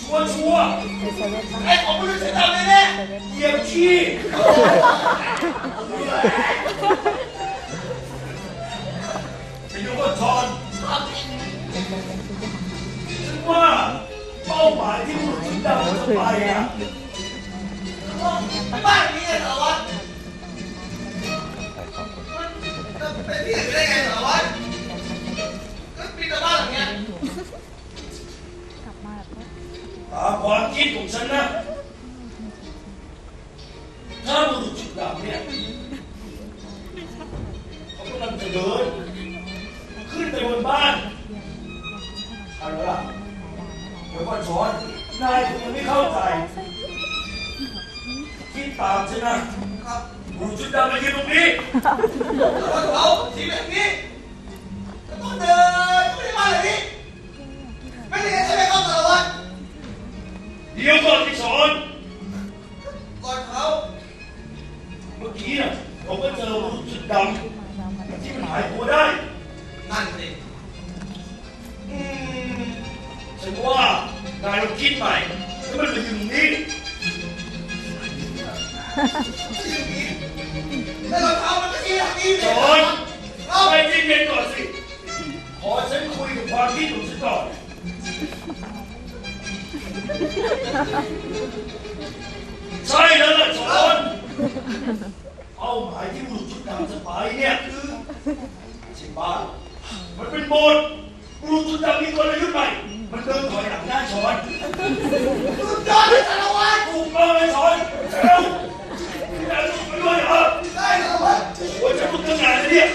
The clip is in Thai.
ชัวร์ชัวไปเซเว่นป่ะไอ้ของมึงจะทำเลยเนี่ยเหยียบขี้ไปดูว่าชอนทอย่างฉันว่าเป้าหมายที่มึงถึงดาวจะไปอะบ้านนี้ไงสารวัตรมันเป็นที่อื่นไงสารวัต ตามความคิดของฉันนะ ถ้าบุรุษจุดดำเนี่ยเขากำลังจะเดิน ขึ้นไปบนบ้านเอาละล่ะเดี๋ยวก่อนสอนนายคงยังไม่เข้าใจคิดตามฉันนะครับบุรุษจุดดำมายืนตรงนี้สารวัตรเขาทีแบบนี้ เดี๋ยวก่อนที่สอนก่อนเขาเมื่อกี้น่ะผมก็เจอบุรุษจุดดมาเรามาเป็นำที่กมันระหายเป๋าตัวได้ นั่นสิอืมฉันว่านายลองคิดใหม่แล้วมันมาอยู่ตรงนี้ที่อย่างนี้แล้วรองเท้ามันก็ที่หลังนี้สเลยอนเอาไปเย็นๆก่อนสิ ขอฉันคุยกับความคิดของฉันก่อน ใช่แล้วล่ะสอนเป้าหมายที่บุรุษชุดดำจะไปเนี่ยคือไม่ใช่บ้านมันเป็นโบสถ์บุรุษชุดดำมีกลยุทธ์ใหม่ มันเดินถอยหลังหน้าช้อนสุดยอดเลยสารวัตรถูกต้องเลยช้อนเร็วแล้วลูกไปด้วยเหรอได้สารวัตรโอ้ยจะลุกตั้งนานแล้วเนี่ย